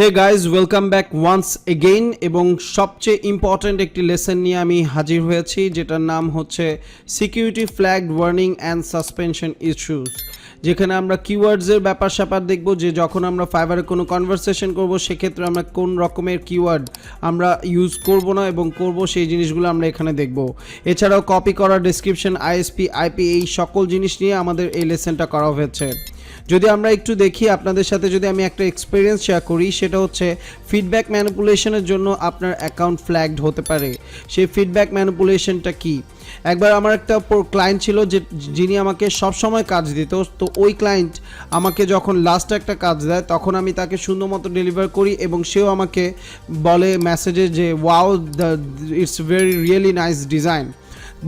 Hey guys welcome back once again এবং সবচেয়ে important একটি লেসন নিয়ে আমি হাজির হয়েছি, যেটার নাম হচ্ছে security flag warning and suspension issues যেখানে আমরা কিওয়ার্ডসের ব্যাপার স্যাপার দেখব যে যখন আমরা ফাইবারে কোনো কনভারসেশন করব, সেক্ষেত্রে আমরা কোন রকমের কিওয়ার্ড আমরা ইউজ করব না এবং করব সেই জিনিসগুলো আমরা এখানে দেখব। এছাড়াও কপি করা ডিসক্রিপশন আইএসপি আইপি এই সকল জিনিস নিয়ে আমাদের এই লেসনটা করা হয়েছে। যদি আমরা একটু দেখি, আপনাদের সাথে যদি আমি একটা এক্সপিরিয়েন্স শেয়ার করি, সেটা হচ্ছে ফিডব্যাক ম্যানিপুলেশনের জন্য আপনার অ্যাকাউন্ট ফ্ল্যাগড হতে পারে। সেই ফিডব্যাক ম্যানিপুলেশনটা কি? একবার আমার একটা ক্লায়েন্ট ছিল যে, যিনি আমাকে সব সময় কাজ দিত, তো ওই ক্লায়েন্ট আমাকে যখন লাস্ট একটা কাজ দেয়, তখন আমি তাকে সুন্দর মতো ডেলিভার করি এবং সেও আমাকে বলে মেসেজে যে wow the it's very really nice design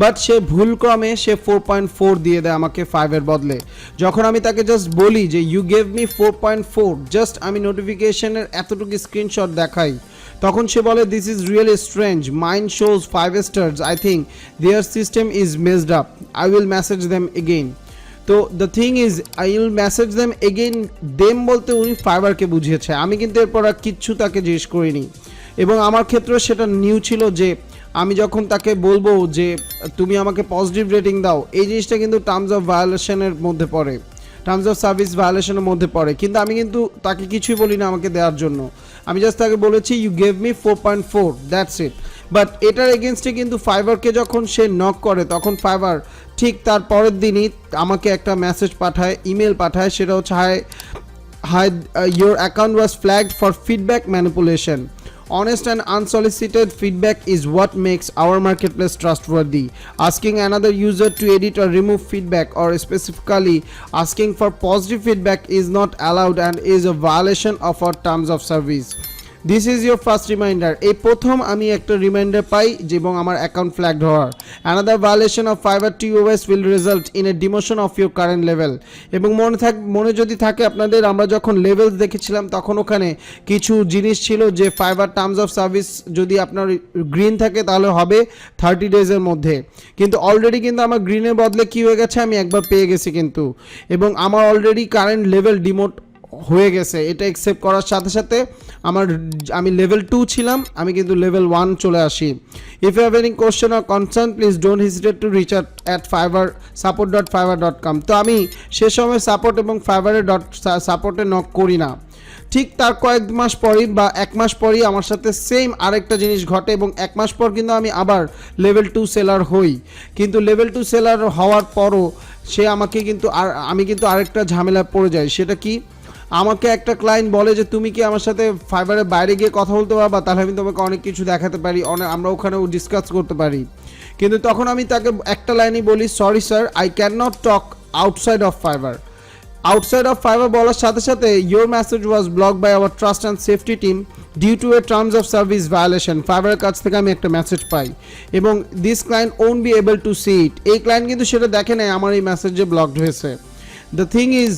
but সে ভুলক্রমে সে ফোর পয়েন্ট ফোর দিয়ে দেয় আমাকে ফাইভের বদলে। যখন আমি তাকে জাস্ট বলি যে you gave me four point four just আমি নোটিফিকেশনের এতটুকু স্ক্রিনশট দেখাই। তখন সে বলে this is really strange mind shows five stars I think their system is messed up I will message them again তো the thing is I will message them again them বলতে উনি ফাইবারকে বুঝিয়েছে। আমি কিন্তু এরপর আর কিচ্ছু তাকে জিজ্ঞেস করিনি। এবং আমার ক্ষেত্রে সেটা নিউ ছিল যে, আমি যখন তাকে বলব যে, তুমি আমাকে পজিটিভ রেটিং দাও, এই জিনিসটা কিন্তু টার্মস অফ ভায়োলেশনের মধ্যে পড়ে। টার্মস অফ সার্ভিস ভায়োলেশনের মধ্যে পড়ে। কিন্তু আমি কিন্তু তাকে কিছুই বলি না আমাকে দেওয়ার জন্য। আমি জাস্ট তাকে বলেছি you gave me four point four that's it but এটার এগেনস্টে কিন্তু ফাইবারকে যখন সে নক করে, তখন ফাইবার ঠিক তার পরের দিনই আমাকে একটা মেসেজ পাঠায় ইমেল পাঠায়, সেটা হচ্ছে hi hi your account was flagged for feedback manipulation Honest and unsolicited feedback is what makes our marketplace trustworthy. Asking another user to edit or remove feedback, or specifically asking for positive feedback, is not allowed and is a violation of our terms of service. This is your first reminder এই প্রথম আমি একটা reminder পাই যে এবং আমার account flagged হওয়ার। Another violation of Fiverr T OS will result in a demotion of your current level এবং মনে থাক, মনে যদি থাকে আপনাদের, আমরা যখন লেভেলস দেখেছিলাম, তখন ওখানে কিছু জিনিস ছিল যে ফাইবার টার্মস অফ সার্ভিস যদি আপনার গ্রিন থাকে, তাহলে হবে থার্টি ডেজের মধ্যে। কিন্তু অলরেডি কিন্তু আমার গ্রিনের বদলে কী হয়ে গেছে, আমি একবার পেয়ে গেছি কিন্তু। এবং আমার অলরেডি কারেন্ট লেভেল ডিমোট হয়ে গেছে, এটা একসেপ্ট করার সাথে সাথে আমার আমি লেভেল টু ছিলাম, আমি কিন্তু লেভেল ওয়ান চলে আসি। If you have any question or concern please don't hesitate to reach out at Fiverr support dot Fiverr dot com তো আমি সে সময় সাপোর্ট এবং ফাইবারের ডট সাপোর্টে নক করি না। ঠিক তার কয়েক মাস পরই বা এক মাস পরই আমার সাথে সেম আরেকটা জিনিস ঘটে এবং এক মাস পর কিন্তু আমি আবার লেভেল টু সেলার হই। কিন্তু লেভেল টু সেলার হওয়ার পরও সে আমাকে কিন্তু আর, আমি কিন্তু আরেকটা ঝামেলা পড়ে যাই, সেটা কি? আমাকে একটা ক্লায়েন্ট বলে যে, তুমি কি আমার সাথে ফাইবারের বাইরে গিয়ে কথা বলতে পারবা? তাহলে আমি তোমাকে অনেক কিছু দেখাতে পারি অনেক আমরা ওখানেও ডিসকাস করতে পারি। কিন্তু তখন আমি তাকে একটা লাইনই বলি sorry sir I can not talk outside of Fiverr outside of Fiverr বলার সাথে সাথে your message was block by our trust and safety team due to a terms of service violation ফাইবারের কাছ থেকে আমি একটা মেসেজ পাই এবং this client won't be able to see it এই ক্লায়েন্ট কিন্তু সেটা দেখে নেয় আমার এই মেসেজে ব্লকড হয়েছে। দ্য থিং ইজ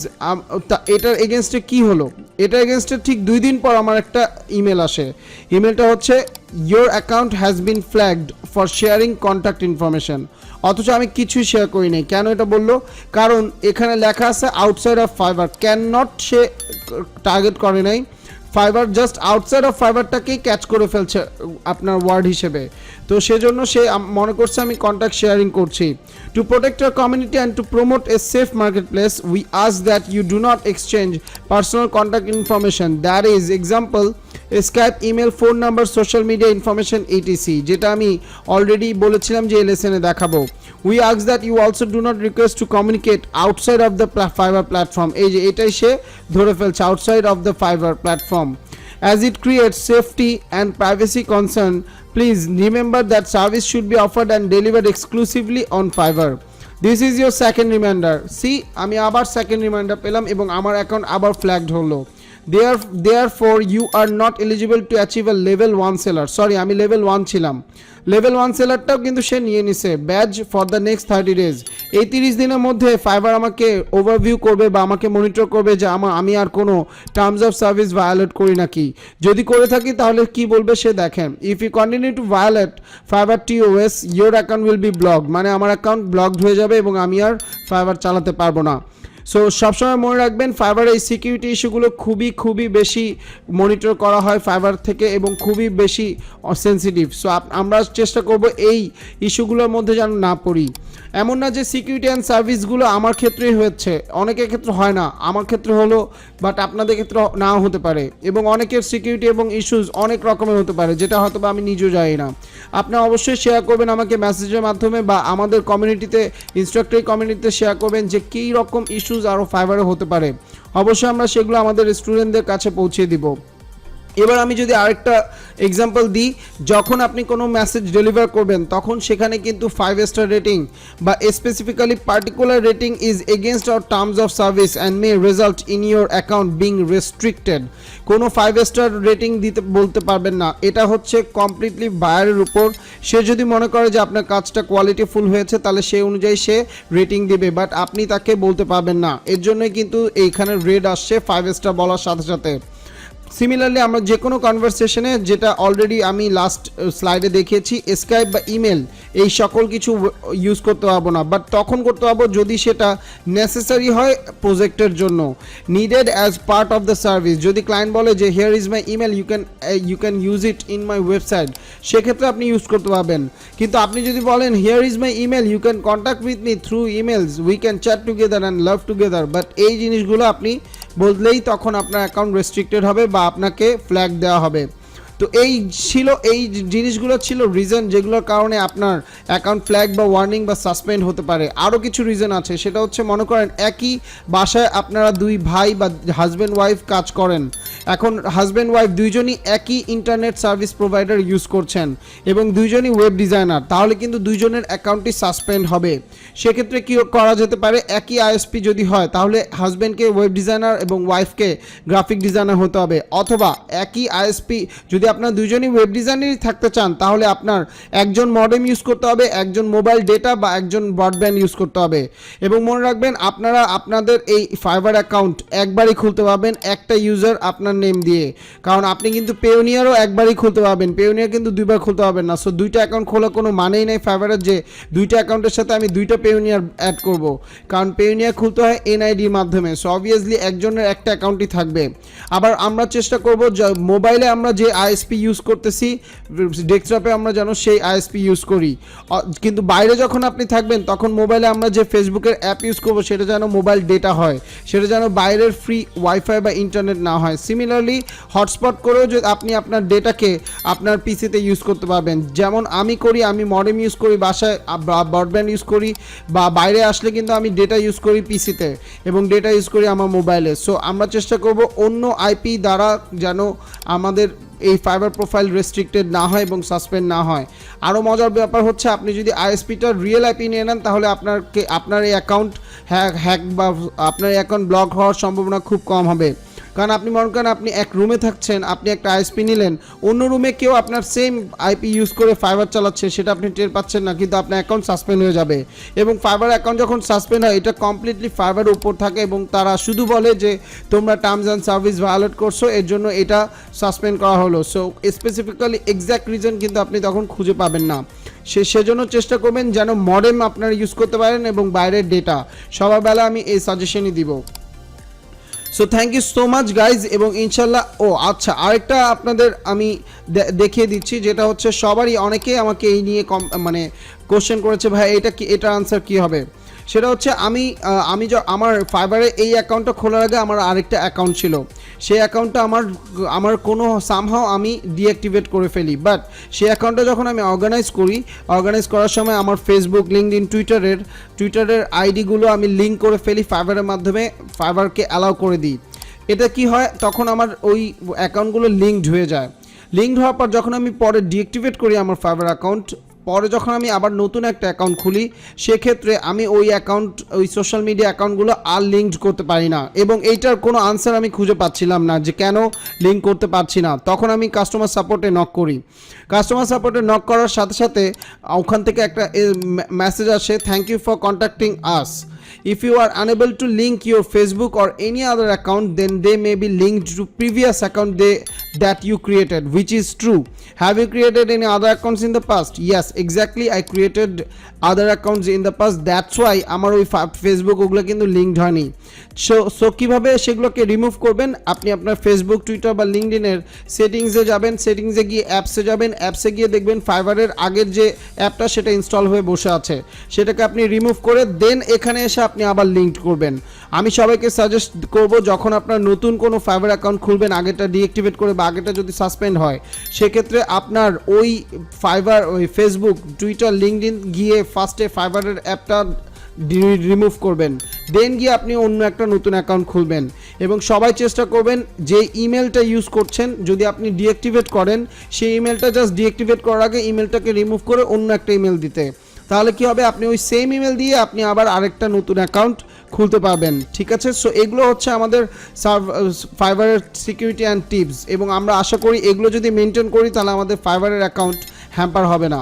এটার এগেনস্টে কি হলো? এটার এগেনস্টে ঠিক দুই দিন পর আমার একটা ইমেল আসে। ইমেলটা হচ্ছে your account has been flagged for sharing contact information অথচ আমি কিছুই শেয়ার করি নাই। কেন এটা বলল? কারণ এখানে লেখা আছে outside of Fiverr can not say target করে নাই। ফাইবার জাস্ট আউটসাইড অফ ফাইবারটাকেই ক্যাচ করে ফেলছে, আপনার ওয়ার্ড হিসেবে। তো সেজন্য সে মনে করছে আমি কন্ট্যাক্ট শেয়ারিং করছি। To protect our community and to promote a safe marketplace we ask that you do not exchange personal contact information that is example Skype email phone number social media information etc যেটা আমি already বলেছিলাম যে লেসেনে দেখাবো। We আক্স that you also do not request to communicate outside of the Fiverr platform এই যে এটাই সে ধরে ফেলছে outside of the Fiverr platform As it creates safety and privacy concern, please remember that service should be offered and delivered exclusively on Fiverr. This is your second reminder. সি আমি আবার second reminder পেলাম এবং আমার account আবার flagged হলো। There therefore you are not eligible to achieve a level one seller sorry আমি level one ছিলাম। লেভেল ওয়ান সেলারটাও কিন্তু সে নিয়ে নিছে। Badge for the next thirty days এই তিরিশ দিনের মধ্যে ফাইবার আমাকে ওভারভিউ করবে বা আমাকে মনিটর করবে যে আমার আমি আর কোনো টার্মস অফ সার্ভিস ভায়োলেট করি নাকি। যদি করে থাকি তাহলে কি বলবে সে দেখেন। If you continue to violate Fiverr T OS your account will be block মানে আমার অ্যাকাউন্ট ব্লকড হয়ে যাবে এবং আমি আর ফাইবার চালাতে পারব না। সো সবসময় মনে রাখবেন ফাইবার এই সিকিউরিটি ইস্যুগুলো খুবই খুবই বেশি মনিটর করা হয় ফাইবার থেকে এবং খুবই বেশি সেন্সিটিভ সো আমরা চেষ্টা করব এই ইস্যুগুলোর মধ্যে যেন না পড়ি। এমন না যে সিকিউরিটি অ্যান্ড সার্ভিসগুলো আমার ক্ষেত্রেই হয়েছে। অনেকের ক্ষেত্রে হয় না। আমার ক্ষেত্রে হলো বাট আপনাদের ক্ষেত্রে নাও হতে পারে। এবং অনেকের সিকিউরিটি এবং ইস্যুস অনেক রকমের হতে পারে, যেটা হয়তো বা আমি নিজেও জানি না। আপনি অবশ্যই শেয়ার করবেন আমাকে মেসেজের মাধ্যমে বা আমাদের কমিউনিটিতে ইনস্ট্রাক্টরি কমিউনিটিতে শেয়ার করবেন যে কী রকম ইস্যুস আরও ফাইবারে হতে পারে। অবশ্যই আমরা সেগুলো আমাদের স্টুডেন্টদের কাছে পৌঁছে দিব। এবার আমি যদি আরেকটা এক্সাম্পল দিই, যখন আপনি কোনো মেসেজ ডেলিভার করবেন, তখন সেখানে কিন্তু ফাইভ স্টার রেটিং বা specifically particular rating is against our terms of service and may result in your account being restricted কোনো ফাইভ স্টার রেটিং দিতে, বলতে পারবেন না। এটা হচ্ছে কমপ্লিটলি বায়ারের উপর। সে যদি মনে করে যে আপনার কাজটা কোয়ালিটিফুল হয়েছে, তাহলে সেই অনুযায়ী সে রেটিং দেবে বাট আপনি তাকে বলতে পারবেন না। এর জন্যই কিন্তু এইখানে রেড আসছে ফাইভ স্টার বলার সাথে সাথে। সিমিলারলি আমরা যে কোনো কনভারসেশনে যেটা অলরেডি আমি লাস্ট স্লাইডে দেখিয়েছি স্কাইপ বা ইমেল এই সকল কিছু ইউজ করতে পারব না। বাট তখন করতে পারব যদি সেটা নেসেসারি হয় প্রজেক্টের জন্য। Needed as part of the service যদি ক্লায়েন্ট বলে যে here is my email you can you can use it in my website সেক্ষেত্রে আপনি ইউজ করতে পারবেন। কিন্তু আপনি যদি বলেন here is my email you can contact with me through emails we can chat together and love together but এই জিনিসগুলো আপনি বললেই তখন আপনার অ্যাকাউন্ট রেস্ট্রিক্টেড হবে বা আপনাকে ফ্ল্যাগ দেওয়া হবে। তো এই ছিল, এই জিনিসগুলো ছিল রিজন যেগুলোর কারণে আপনার অ্যাকাউন্ট ফ্ল্যাগ বা ওয়ার্নিং বা সাসপেন্ড হতে পারে। আরও কিছু রিজন আছে, সেটা হচ্ছে মনে করেন একই বাসায় আপনারা দুই ভাই বা হাজব্যান্ড ওয়াইফ কাজ করেন। এখন হাজব্যান্ড ওয়াইফ দুইজনই একই ইন্টারনেট সার্ভিস প্রোভাইডার ইউজ করছেন এবং দুইজনই ওয়েব ডিজাইনার তাহলে কিন্তু দুইজনের অ্যাকাউন্টটি সাসপেন্ড হবে। সেক্ষেত্রে কী করা যেতে পারে? একই আইএসপি যদি হয়, তাহলে হাজব্যান্ডকে ওয়েব ডিজাইনার এবং ওয়াইফকে গ্রাফিক ডিজাইনার হতে হবে। অথবা একই আইএসপি যদি আপনার দুজনই ওয়েব ডিজাইনারই থাকতে চান, তাহলে আপনার একজন মডেম ইউজ করতে হবে, একজন মোবাইল ডেটা বা একজন ব্রডব্যান্ড ইউজ করতে হবে। এবং মনে রাখবেন, আপনারা আপনাদের এই ফাইবার অ্যাকাউন্ট একবারই খুলতে পারবেন একটা ইউজার আপনার নেম দিয়ে। কারণ আপনি কিন্তু পেওনিয়ারও একবারই খুলতে পারবেন পেওনিয়ার কিন্তু দুইবার খুলতে পারবেন না। সো দুইটা অ্যাকাউন্ট খোলা কোনো মানেই নেই ফাইবারের যে দুইটা অ্যাকাউন্টের সাথে আমি দুইটা পেওনিয়ার অ্যাড করব। কারণ পেওনিয়ার খুলতে হয় এনআইডির মাধ্যমে। সো অবভিয়াসলি একজনের একটা অ্যাকাউন্টই থাকবে। আবার আমরা চেষ্টা করব মোবাইলে আমরা যে আইএসপি ইউজ করতেছি, ডেস্কটপে আমরা যেন সেই আইএসপি ইউজ করি। কিন্তু বাইরে যখন আপনি থাকবেন, তখন মোবাইলে আমরা যে ফেসবুকের অ্যাপ ইউজ করব, সেটা যেন মোবাইল ডেটা হয়। সেটা যেন বাইরের ফ্রি ওয়াইফাই বা ইন্টারনেট না হয়। সিমিলারলি হটস্পট করেও যদি আপনি আপনার ডেটাকে আপনার পিসিতে ইউজ করতে পারবেন। যেমন আমি করি, আমি মডেম ইউজ করি, বাসায় ব্রডব্যান্ড ইউজ করি, বা বাইরে আসলে কিন্তু আমি ডেটা ইউজ করি পিসিতে এবং ডেটা ইউজ করি আমার মোবাইলে। সো আমরা চেষ্টা করব অন্য আইপি দ্বারা যেন আমাদের এই ফাইবার প্রোফাইল রেস্ট্রিক্টেড না হয় এবং সাসপেন্ড না হয়। আরও মজার ব্যাপার হচ্ছে, আপনি যদি আইএসপিটার রিয়েল আইপি নিয়ে নেন, তাহলে আপনারকে, আপনার এই অ্যাকাউন্ট হ্যাক হ্যাক বা আপনার অ্যাকাউন্ট ব্লক হওয়ার সম্ভাবনা খুব কম হবে। কারণ আপনি মনে করেন আপনি এক রুমে থাকছেন, আপনি একটা আইএসপি নিলেন, অন্য রুমে কেউ আপনার সেম আইপি ইউজ করে ফাইবার চালাচ্ছে, সেটা আপনি টের পাচ্ছেন না, কিন্তু আপনার অ্যাকাউন্ট সাসপেন্ড হয়ে যাবে। এবং ফাইবার অ্যাকাউন্ট যখন সাসপেন্ড হয়, এটা কমপ্লিটলি ফাইবার উপর থাকে এবং তারা শুধু বলে যে, তোমরা টার্মস অ্যান্ড সার্ভিস ভায়োলেট করছ, এর জন্য এটা সাসপেন্ড করা হলো। সো স্পেসিফিক্যালি এক্স্যাক্ট রিজন কিন্তু আপনি তখন খুঁজে পাবেন না। সে, সেজন্য চেষ্টা করবেন যেন মডেম আপনারা ইউজ করতে পারেন এবং বাইরের ডেটা সবার বেলা আমি এই সাজেশনই দিব। So thank you so much guys এবং ইনশাল্লাহ, ও আচ্ছা আরেকটা আপনাদের আমি দেখিয়ে দিচ্ছি, যেটা হচ্ছে সবারই অনেকেই আমাকে এই নিয়ে কম মানে কোশ্চেন করেছে, ভাই, এটা কি এটার আনসার কি হবে? সেটা হচ্ছে আমি আমি আমার ফাইবারে এই অ্যাকাউন্টটা খোলার আগে আমার আরেকটা অ্যাকাউন্ট ছিল। সেই অ্যাকাউন্টটা আমার আমার কোনো সামহাও আমি ডিঅ্যাক্টিভেট করে ফেলি। বাট সেই অ্যাকাউন্টটা যখন আমি অর্গানাইজ করি অর্গানাইজ করার সময় আমার ফেসবুক লিঙ্কড টুইটারের টুইটারের আইডিগুলো আমি লিঙ্ক করে ফেলি ফাইবারের মাধ্যমে ফাইবারকে অ্যালাউ করে দিই। এটা কি হয়? তখন আমার ওই অ্যাকাউন্টগুলো লিঙ্কড হয়ে যায়। লিঙ্কড হওয়ার পর যখন আমি পরে ডিঅ্যাক্টিভেট করি আমার ফাইবার অ্যাকাউন্ট পরে যখন আমি আবার নতুন একটা অ্যাকাউন্ট খুলি, সেক্ষেত্রে আমি ওই অ্যাকাউন্ট ওই সোশ্যাল মিডিয়া অ্যাকাউন্টগুলো আর লিঙ্কড করতে পারি না। এবং এইটার কোনো আনসার আমি খুঁজে পাচ্ছিলাম না যে কেন লিঙ্ক করতে পারছি না। তখন আমি কাস্টমার সাপোর্টে নক করি। কাস্টমার সাপোর্টে নক করার সাথে সাথে, ওখান থেকে একটা মেসেজ আসে thank you for contacting us if you are unable to link your facebook or any other account then they may be linked to previous account they that you created which is true have you created any other accounts in the past yes exactly i created other accounts in the past that's why আমার ওই Facebook ওগুলো কিন্তু linked হয়নি so so কীভাবে সেগুলোকে remove করবেন আপনি আপনার ফেসবুক টুইটার বা লিঙ্কডিনের সেটিংসে যাবেন সেটিংসে গিয়ে অ্যাপসে যাবেন অ্যাপসে গিয়ে দেখবেন ফাইবারের আগের যে অ্যাপটা সেটা ইনস্টল হয়ে বসে আছে সেটাকে আপনি রিমুভ করে দেন এখানে এসে আপনি আবার লিঙ্ক করবেন। আমি সবাইকে সাজেস্ট করব, যখন আপনার নতুন কোনো ফাইবার অ্যাকাউন্ট খুলবেন আগেটা ডিঅ্যাক্টিভেট করে বা আগেটা যদি সাসপেন্ড হয়, সেক্ষেত্রে আপনার ওই ফাইবার ওই ফেসবুক টুইটার লিঙ্কডিন গিয়ে ফার্স্টে ফাইবারের অ্যাপটা রিমুভ করবেন। দেন গিয়ে আপনি অন্য একটা নতুন অ্যাকাউন্ট খুলবেন। এবং সবাই চেষ্টা করবেন, যে ইমেলটা ইউজ করছেন, যদি আপনি ডিঅ্যাক্টিভেট করেন, সেই ইমেলটা জাস্ট ডিঅ্যাক্টিভেট করার আগে ইমেলটাকে রিমুভ করে অন্য একটা ইমেল দিতে। তাহলে কি হবে? আপনি ওই সেম ইমেল দিয়ে আপনি আবার আরেকটা নতুন অ্যাকাউন্ট খুলতে পারবেন। ঠিক আছে? সো এগুলো হচ্ছে আমাদের ফাইবারের সিকিউরিটি অ্যান্ড টিপস এবং আমরা আশা করি এগুলো যদি মেনটেন করি, তাহলে আমাদের ফাইবারের অ্যাকাউন্ট হ্যাম্পার হবে না।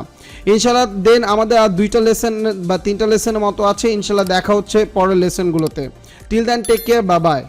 ইনশাল্লাহ দেন আমাদের আর দুইটা লেসন বা তিনটা লেসনের মতো আছে। ইনশাল্লাহ দেখা হচ্ছে পরের লেসনগুলোতে টিল দেন টেক কেয়ার বা বাই